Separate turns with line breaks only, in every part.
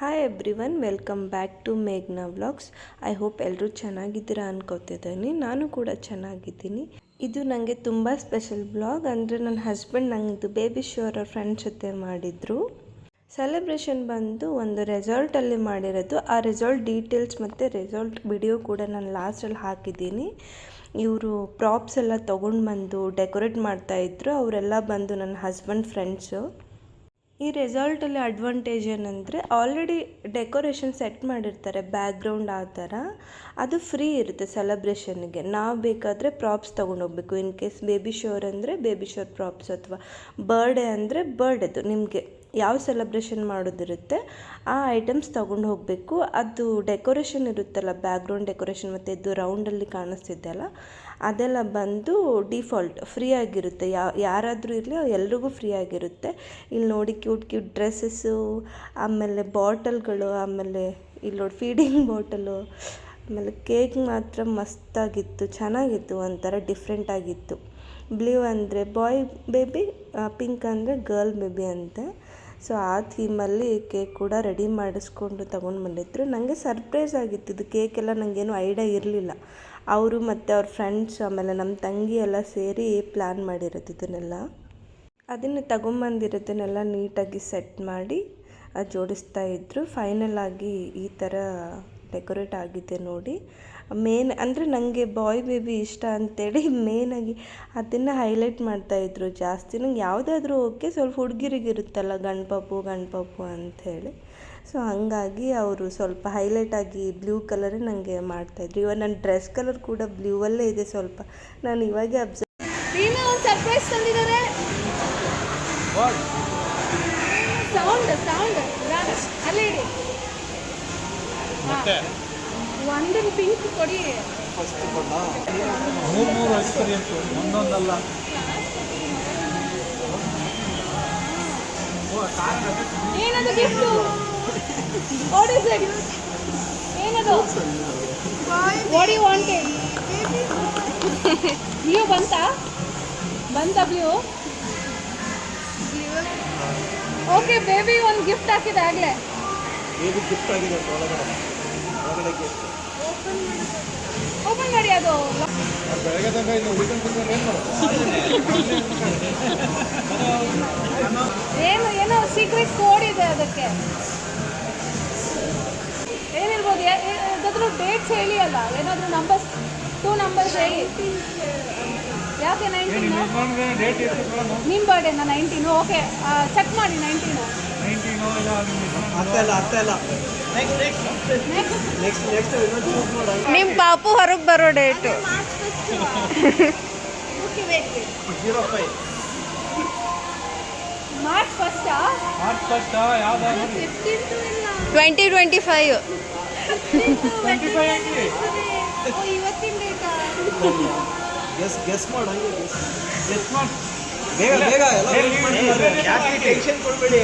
Hi everyone welcome back to ಮೇಘ್ನಾ vlogs I hope ಎಲ್ಲರೂ ಚೆನ್ನಾಗಿದ್ದೀರಾ ಅನ್ಕೋತಿದ್ದೀನಿ. ನಾನು ಕೂಡ ಚೆನ್ನಾಗಿದ್ದೀನಿ. ಇದು ನನಗೆ ತುಂಬ ಸ್ಪೆಷಲ್ ಬ್ಲಾಗ್ ಅಂದರೆ ನನ್ನ ಹಸ್ಬೆಂಡ್ ನಂಗೆ ಬೇಬಿ ಶೋ ಅವ್ರ ಫ್ರೆಂಡ್ಸ್ ಜೊತೆ ಮಾಡಿದರು. ಸೆಲೆಬ್ರೇಷನ್ ಬಂದು ಒಂದು ರೆಸಾರ್ಟಲ್ಲಿ ಮಾಡಿರೋದು. ಆ ರೆಸಾರ್ಟ್ ಡೀಟೇಲ್ಸ್ ಮತ್ತು ರೆಸಾರ್ಟ್ ವಿಡಿಯೋ ಕೂಡ ನಾನು ಲಾಸ್ಟಲ್ಲಿ ಹಾಕಿದ್ದೀನಿ. ಇವರು ಪ್ರಾಪ್ಸ್ ಎಲ್ಲ ತೊಗೊಂಡು ಬಂದು ಡೆಕೋರೇಟ್ ಮಾಡ್ತಾಯಿದ್ರು ಅವರೆಲ್ಲ ಬಂದು ನನ್ನ ಹಸ್ಬೆಂಡ್ ಫ್ರೆಂಡ್ಸು ಈ ರೆಸಾರ್ಟಲ್ಲಿ ಅಡ್ವಾಂಟೇಜ್ ಏನಂದರೆ ಆಲ್ರೆಡಿ ಡೆಕೋರೇಷನ್ ಸೆಟ್ ಮಾಡಿರ್ತಾರೆ ಬ್ಯಾಕ್ಗ್ರೌಂಡ್ ಆ ಥರ. ಅದು ಫ್ರೀ ಇರುತ್ತೆ ಸೆಲೆಬ್ರೇಷನ್ಗೆ ನಾವು ಬೇಕಾದರೆ ಪ್ರಾಪ್ಸ್ ತೊಗೊಂಡೋಗ್ಬೇಕು. ಇನ್ ಕೇಸ್ ಬೇಬಿ ಶೋರ್ ಅಂದರೆ ಬೇಬಿ ಶೋರ್ ಪ್ರಾಪ್ಸ್ ಅಥವಾ ಬರ್ಡೇ ಅಂದರೆ ಬರ್ಡೇದು ನಿಮಗೆ ಯಾವ ಸೆಲೆಬ್ರೇಷನ್ ಮಾಡೋದಿರುತ್ತೆ, ಆ ಐಟಮ್ಸ್ ತೊಗೊಂಡು ಹೋಗಬೇಕು ಅದು ಡೆಕೋರೇಷನ್ ಇರುತ್ತಲ್ಲ ಬ್ಯಾಕ್ಗ್ರೌಂಡ್ ಡೆಕೋರೇಷನ್ ಮತ್ತು ಇದು ರೌಂಡಲ್ಲಿ ಕಾಣಿಸ್ತಿದ್ದೆಲ್ಲ ಅದೆಲ್ಲ ಬಂದು ಡಿಫಾಲ್ಟ್ ಫ್ರೀ ಆಗಿರುತ್ತೆ. ಯಾವ ಯಾರಾದರೂ ಇರಲಿ ಎಲ್ರಿಗೂ ಫ್ರೀ ಆಗಿರುತ್ತೆ. ಇಲ್ಲಿ ನೋಡಿ ಕ್ಯೂಟ್ ಕ್ಯೂಟ್ ಡ್ರೆಸ್ಸಸ್ಸು ಆಮೇಲೆ ಬಾಟಲ್ಗಳು, ಆಮೇಲೆ ಇಲ್ಲಿ ನೋಡಿ ಫೀಡಿಂಗ್ ಬಾಟಲು, ಆಮೇಲೆ ಕೇಕ್ ಮಾತ್ರ ಮಸ್ತಾಗಿತ್ತು, ಚೆನ್ನಾಗಿತ್ತು ಒಂಥರ ಡಿಫ್ರೆಂಟ್ ಆಗಿತ್ತು. ಬ್ಲೂ ಅಂದರೆ ಬಾಯ್ ಬೇಬಿ ಪಿಂಕ್ ಅಂದರೆ ಗರ್ಲ್ ಬೇಬಿ ಅಂತೆ. ಸೊ ಆ ಥೀಮಲ್ಲಿ ಕೇಕ್ ಕೂಡ ರೆಡಿ ಮಾಡಿಸ್ಕೊಂಡು ತೊಗೊಂಡು ಬಂದಿದ್ರು. ನನಗೆ ಸರ್ಪ್ರೈಸ್ ಆಗಿತ್ತು. ಇದು ಕೇಕೆಲ್ಲ ನನಗೇನು ಐಡಿಯಾ ಇರಲಿಲ್ಲ. ಅವರು ಮತ್ತು ಅವ್ರ ಫ್ರೆಂಡ್ಸ್ ಆಮೇಲೆ ನಮ್ಮ ತಂಗಿ ಎಲ್ಲ ಸೇರಿ ಪ್ಲ್ಯಾನ್ ಮಾಡಿರೋದು ಇದನ್ನೆಲ್ಲ. ಅದನ್ನು ತಗೊಂಬಂದಿರೋದನ್ನೆಲ್ಲ ನೀಟಾಗಿ ಸೆಟ್ ಮಾಡಿ ಜೋಡಿಸ್ತಾ ಇದ್ದರು ಫೈನಲ್ ಆಗಿ ಈ ಥರ ಡೆಕೋರೇಟ್ ಆಗಿದೆ ನೋಡಿ. ಮೇನ್ ಅಂದರೆ ನನಗೆ ಬಾಯ್ ಬೇಬಿ ಇಷ್ಟ ಅಂತೇಳಿ ಮೇನಾಗಿ ಅದನ್ನು ಹೈಲೈಟ್ ಮಾಡ್ತಾಯಿದ್ರು ಜಾಸ್ತಿ. ನಂಗೆ ಯಾವುದಾದ್ರೂ ಓಕೆ ಸ್ವಲ್ಪ ಹುಡುಗಿರಿಗಿರುತ್ತಲ್ಲ ಗಣಪಪ್ಪು ಗಣಪಪ್ಪು ಅಂಥೇಳಿ ಸೊ ಹಂಗಾಗಿ ಅವರು ಸ್ವಲ್ಪ ಹೈಲೈಟಾಗಿ ಬ್ಲೂ ಕಲರೇ ನನಗೆ ಮಾಡ್ತಾಯಿದ್ರು ಇವಾಗ ನನ್ನ ಡ್ರೆಸ್ ಕಲರ್ ಕೂಡ ಬ್ಲೂವಲ್ಲೇ ಇದೆ ಸ್ವಲ್ಪ. ನಾನು ಇವಾಗೆ ಅಬ್ಸರ್ವ್
ನೀನು ಒಂದು ಸರ್ಪ್ರೈಸ್ ತಂದಿದ್ದಾರೆ ಸೌಂಡ್ ಸೌಂಡ್ ಅಲ್ಲೇ ಇಡಿ.
ಮತ್ತೆ?
ಒಂದನ್ನು ಪಿಂಕ್ ಕೊಡಿ.
ಮೂರು ಮೂರು ಎಕ್ಸ್ಪೀರಿಯನ್ಸು ಒಂದೊಂದಲ್ಲ.
ಏನದು ಗಿಫ್ಟು ವಾಟ್ ಇಸ್ ಇಟ್ ಏನದು? ವಾಟ್ ಯು ವಾಂಟೆಡ್ ಬ್ಲೂ ಬಂತಾ? ಬಂತಾ ಬ್ಲೂ ಓಕೆ ಬೇಬಿ ಒಂದು ಗಿಫ್ಟ್ ಹಾಕಿದೆ ಆಗಲೇ.
ಬೇಬಿ ಗಿಫ್ಟ್ ಆಗಿದೆ ಒಳಗಡೆ. ಒಳಗಡೆ ಗಿಫ್ಟ್
ಓಪನ್ ಮಾಡಿ. ಅದು.
ಬೆಳಗ್ಗೆ ತನಕ ಇನ್ನು ಉಳ್ಕೊಂಡು ಕೂತ್ಕೊಂಡು ಏನು ಮಾಡೋದು?
ಏನು ಏನೋ ಸೀಕ್ರೆಟ್ ಕೋಡ್ ಇದೆ ಅದಕ್ಕೆ. ಅದಾದ್ರೂ ಡೇಟ್ಸ್ ಹೇಳಿ ಅಲ್ಲ ಏನಾದರೂ ನಂಬರ್ಸ್ ಟೂ ನಂಬರ್ಸ್ ಹೇಳಿ. ಯಾಕೆ ನೈನ್ಟೀನ್ ನಿಮ್ಮ ಬರ್ಡೇನ ನೈನ್ಟೀನು ಓಕೆ ಚೆಕ್ ಮಾಡಿ ನೈನ್ಟೀನು
ನಿಮ್ಮ ಪಾಪು ಹೊರಗೆ ಬರೋ ಡೇಟು
ಮಾರ್ಚ್ ಫಸ್ಟಾ
ಯಾವ್ದಾದ್ರು.
Twenty twenty five
guess guess ಮಾಡು ಹಂಗೆ ಗೆಸ್
ಮಾಡು.
ಬೇಗ ಬೇಗ ಎಲ್ಲ ಟೆನ್ಷನ್ ಕೊಡಬೇಡಿ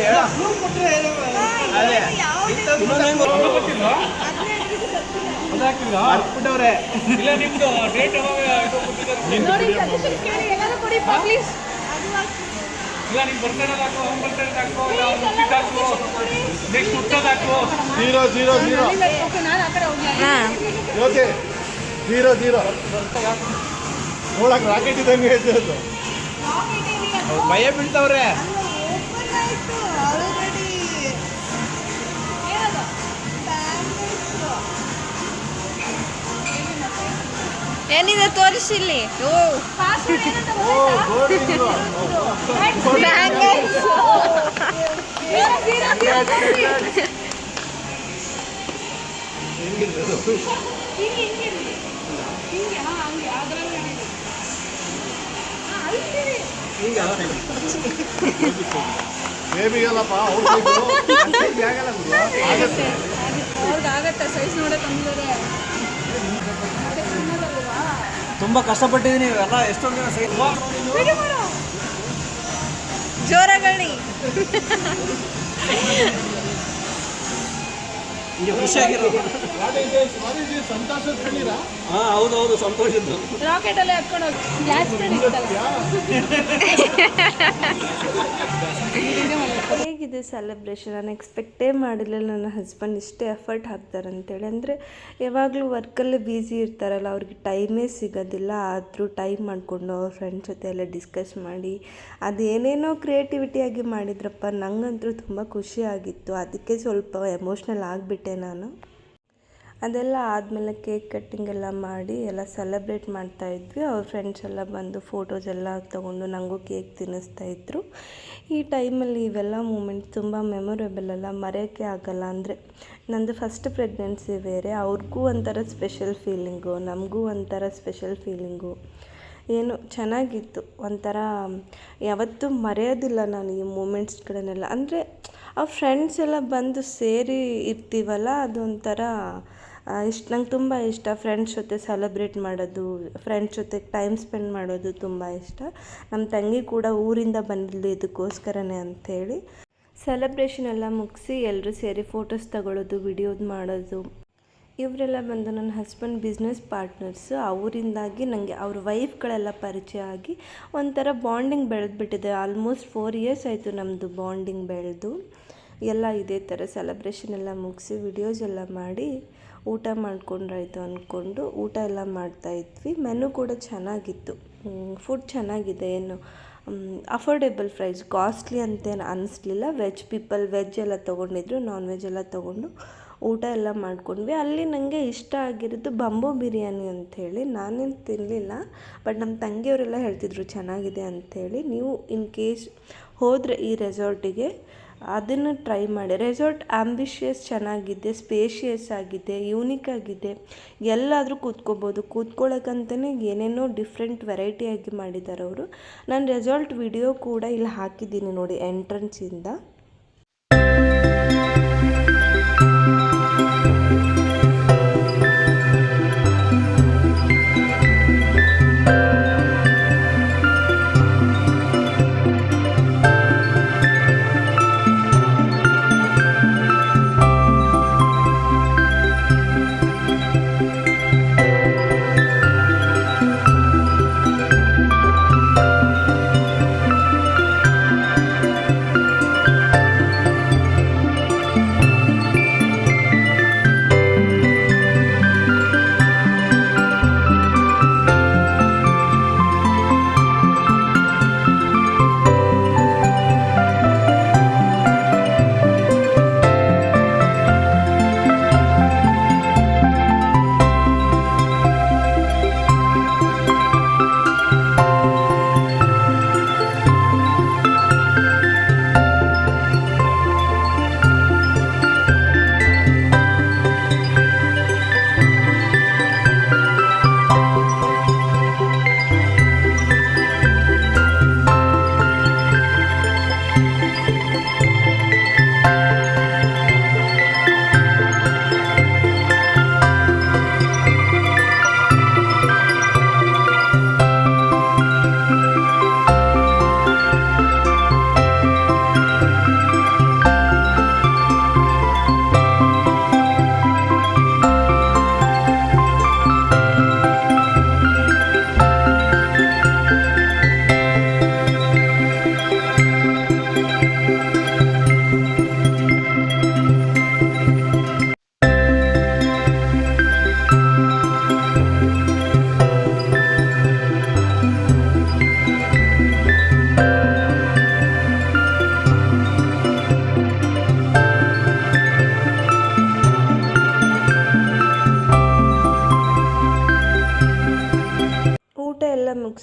ಇಲ್ಲ ನಿಮ್ದು date
zero zero zero
okay
zero zero ನೋಡಕ್ ರಾಕೆಟ್ ಇದ್ದಂಗೆ
ಭಯ ಬೀಳ್ತವ್ರೆ.
ಹಾಂ ತೋರಿಸಿಲ್ಲಿ
ಬೇಬಿಗೆಲ್ಲಪ್ಪ ಆಗತ್ತೆ
ಸೈಜ್ ನೋಡೇ ತಂದಿದ್ದಾರೆ ಅದಕ್ಕೆ ಚಿನ್ನದಲ್ವಾ
ತುಂಬಾ ಕಷ್ಟಪಟ್ಟಿದ್ದೀನಿ ಎಲ್ಲ ಎಷ್ಟೊಂದು ದಿನ ಸೈ
ವಿಡಿಯೋ ಮಾಡು
ಜೋರಗಳಿ
ಖುಷಿಯಾಗಿರೋ ಹಾ ಹೌದು ಹೌದು ಸಂತೋಷದ್ದು.
ರಾಕೆಟ್ ಅಲ್ಲೇ
ಹೇಗಿದೆ ಸೆಲೆಬ್ರೇಷನ್ ನಾನು ಎಕ್ಸ್ಪೆಕ್ಟೇ ಮಾಡಿರಲಿಲ್ಲ ನನ್ನ ಹಸ್ಬೆಂಡ್ ಇಷ್ಟೇ ಎಫರ್ಟ್ ಹಾಕ್ತಾರೆ ಅಂತೇಳಿ. ಅಂದರೆ ಯಾವಾಗಲೂ ವರ್ಕಲ್ಲೇ ಬ್ಯುಸಿ ಇರ್ತಾರಲ್ಲ ಅವ್ರಿಗೆ ಟೈಮೇ ಸಿಗೋದಿಲ್ಲ. ಆದರೂ ಟೈಮ್ ಮಾಡಿಕೊಂಡು ಅವ್ರ ಫ್ರೆಂಡ್ಸ್ ಜೊತೆ ಎಲ್ಲ ಡಿಸ್ಕಸ್ ಮಾಡಿ ಅದೇನೇನೋ ಕ್ರಿಯೇಟಿವಿಟಿಯಾಗಿ ಮಾಡಿದ್ರಪ್ಪ ನಂಗಂತೂ ತುಂಬ ಖುಷಿ ಆಗಿತ್ತು. ಅದಕ್ಕೆ ಸ್ವಲ್ಪ ಎಮೋಷ್ನಲ್ ಆಗಿಬಿಟ್ಟೆ ನಾನು. ಅದೆಲ್ಲ ಆದಮೇಲೆ ಕೇಕ್ ಕಟ್ಟಿಂಗ್ ಎಲ್ಲ ಮಾಡಿ ಎಲ್ಲ ಸೆಲೆಬ್ರೇಟ್ ಮಾಡ್ತಾ ಇದ್ವಿ. ಅವ್ರ ಫ್ರೆಂಡ್ಸ್ ಎಲ್ಲ ಬಂದು ಫೋಟೋಸ್ ಎಲ್ಲ ತೊಗೊಂಡು ನನಗೂ ಕೇಕ್ ತಿನ್ನಿಸ್ತಾ ಇದ್ರು. ಈ ಟೈಮಲ್ಲಿ ಇವೆಲ್ಲ ಮೂಮೆಂಟ್ಸ್ ತುಂಬ ಮೆಮೊರೇಬಲ್ ಅಲ್ಲ ಮರೆಯೋಕ್ಕೆ ಆಗಲ್ಲ. ಅಂದರೆ ನಂದು ಫಸ್ಟ್ ಪ್ರೆಗ್ನೆನ್ಸಿ ಬೇರೆ, ಅವ್ರಿಗೂ ಒಂಥರ ಸ್ಪೆಷಲ್ ಫೀಲಿಂಗು ನಮಗೂ ಒಂಥರ ಸ್ಪೆಷಲ್ ಫೀಲಿಂಗು ಏನು ಚೆನ್ನಾಗಿತ್ತು, ಒಂಥರ ಯಾವತ್ತೂ ಮರೆಯೋದಿಲ್ಲ ನಾನು ಈ ಮೂಮೆಂಟ್ಸ್ಗಳನ್ನೆಲ್ಲ ಅಂದರೆ ಆ ಫ್ರೆಂಡ್ಸ್ ಎಲ್ಲ ಬಂದು ಸೇರಿ ಇರ್ತೀವಲ್ಲ, ಅದೊಂಥರ ಇಷ್ಟು ನಂಗೆ ತುಂಬ ಇಷ್ಟ ಫ್ರೆಂಡ್ಸ್ ಜೊತೆ ಸೆಲೆಬ್ರೇಟ್ ಮಾಡೋದು ಫ್ರೆಂಡ್ಸ್ ಜೊತೆ ಟೈಮ್ ಸ್ಪೆಂಡ್ ಮಾಡೋದು ತುಂಬ ಇಷ್ಟ. ನಮ್ಮ ತಂಗಿ ಕೂಡ ಊರಿಂದ ಬಂದಿದ್ದು ಇದಕ್ಕೋಸ್ಕರನೇ ಅಂಥೇಳಿ ಸೆಲೆಬ್ರೇಷನ್ ಎಲ್ಲ ಮುಗಿಸಿ ಎಲ್ಲರೂ ಸೇರಿ ಫೋಟೋಸ್ ತಗೊಳ್ಳೋದು ವಿಡಿಯೋದು ಮಾಡೋದು. ಇವರೆಲ್ಲ ಬಂದು ನನ್ನ ಹಸ್ಬೆಂಡ್ ಬಿಸ್ನೆಸ್ ಪಾರ್ಟ್ನರ್ಸು ಅವರಿಂದಾಗಿ ನನಗೆ ಅವ್ರ ವೈಫ್ಗಳೆಲ್ಲ ಪರಿಚಯ ಆಗಿ ಒಂಥರ ಬಾಂಡಿಂಗ್ ಬೆಳೆದ್ಬಿಟ್ಟಿದೆ. ಆಲ್ಮೋಸ್ಟ್ ಫೋರ್ ಇಯರ್ಸ್ ಆಯಿತು ನಮ್ಮದು ಬಾಂಡಿಂಗ್ ಬೆಳೆದು. ಎಲ್ಲ ಇದೇ ಥರ ಸೆಲೆಬ್ರೇಷನ್ ಎಲ್ಲ ಮುಗಿಸಿ ವಿಡಿಯೋಸ್ ಎಲ್ಲ ಮಾಡಿ ಊಟ ಮಾಡ್ಕೊಂಡ್ರಾಯ್ತು ಅಂದ್ಕೊಂಡು ಊಟ ಎಲ್ಲ ಮಾಡ್ತಾಯಿದ್ವಿ. ಮೆನು ಕೂಡ ಚೆನ್ನಾಗಿತ್ತು. ಫುಡ್ ಚೆನ್ನಾಗಿದೆ. ಏನು ಅಫೋರ್ಡೆಬಲ್ ಪ್ರೈಸ್ ಕಾಸ್ಟ್ಲಿ ಅಂತೇನು ಅನ್ನಿಸ್ಲಿಲ್ಲ ವೆಜ್ ಪೀಪಲ್ ವೆಜ್ ಎಲ್ಲ ತೊಗೊಂಡಿದ್ರು ನಾನ್ ವೆಜ್ ಎಲ್ಲ ತೊಗೊಂಡು ಊಟ ಎಲ್ಲ ಮಾಡ್ಕೊಂಡ್ವಿ. ಅಲ್ಲಿ ನನಗೆ ಇಷ್ಟ ಆಗಿರೋದು ಬಂಬೂ ಬಿರಿಯಾನಿ ಅಂಥೇಳಿ ನಾನೇನು ತಿನ್ನಲಿಲ್ಲ ಬಟ್ ನಮ್ಮ ತಂಗಿಯವರೆಲ್ಲ ಹೇಳ್ತಿದ್ರು, ಚೆನ್ನಾಗಿದೆ ಅಂಥೇಳಿ ನೀವು ಇನ್ ಕೇಸ್ ಹೋದರೆ ಈ ರೆಸಾರ್ಟಿಗೆ ಅದನ್ನು ಟ್ರೈ ಮಾಡಿ. ರೆಸಾರ್ಟ್ ಆಂಬಿಷಿಯಸ್ ಚೆನ್ನಾಗಿದೆ, ಸ್ಪೇಷಿಯಸ್ ಆಗಿದೆ, ಯೂನಿಕ್ ಆಗಿದೆ. ಎಲ್ಲಾದರೂ ಕೂತ್ಕೋಬೋದು. ಕೂತ್ಕೊಳ್ಳೋಕ್ಕಂತಲೇ ಏನೇನೋ ಡಿಫ್ರೆಂಟ್ ವೆರೈಟಿಯಾಗಿ ಮಾಡಿದ್ದಾರೆ ಅವರು. ನಾನು ರೆಸಾರ್ಟ್ ವಿಡಿಯೋ ಕೂಡ ಇಲ್ಲಿ ಹಾಕಿದ್ದೀನಿ ನೋಡಿ ಎಂಟ್ರೆನ್ಸಿಂದ.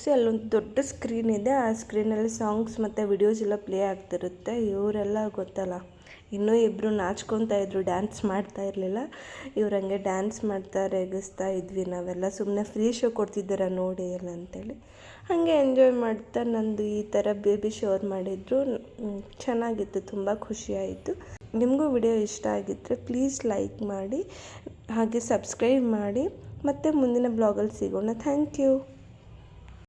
ಮುಗಿಸಿ ಅಲ್ಲೊಂದು ದೊಡ್ಡ ಸ್ಕ್ರೀನ್ ಇದೆ. ಆ ಸ್ಕ್ರೀನಲ್ಲಿ ಸಾಂಗ್ಸ್ ಮತ್ತು ವಿಡಿಯೋಸ್ ಎಲ್ಲ ಪ್ಲೇ ಆಗ್ತಿರುತ್ತೆ. ಇವರೆಲ್ಲ ಗೊತ್ತಲ್ಲ. ಇನ್ನೂ ಇಬ್ಬರು ನಾಚ್ಕೊತಾ ಇದ್ರು ಡ್ಯಾನ್ಸ್ ಮಾಡ್ತಾ ಇರಲಿಲ್ಲ. ಇವ್ರು ಹಂಗೆ ಡ್ಯಾನ್ಸ್ ಮಾಡ್ತಾ ರೇಗಿಸ್ತಾ ಇದ್ವಿ ನಾವೆಲ್ಲ. ಸುಮ್ಮನೆ ಫ್ರೀ ಶೋ ಕೊಡ್ತಿದ್ದೀರ ನೋಡಿ ಎಲ್ಲ ಅಂತೇಳಿ. ಹಾಗೆ ಎಂಜಾಯ್ ಮಾಡ್ತಾ ನಂದು ಈ ಥರ ಬೇಬಿ ಶೋರ್ ಮಾಡಿದ್ರು. ಚೆನ್ನಾಗಿತ್ತು, ತುಂಬ ಖುಷಿಯಾಯಿತು ನಿಮಗೂ ವಿಡಿಯೋ ಇಷ್ಟ ಆಗಿದ್ದರೆ ಪ್ಲೀಸ್ ಲೈಕ್ ಮಾಡಿ, ಹಾಗೆ ಸಬ್ಸ್ಕ್ರೈಬ್ ಮಾಡಿ. ಮತ್ತು ಮುಂದಿನ ಬ್ಲಾಗಲ್ಲಿ ಸಿಗೋಣ. Thank you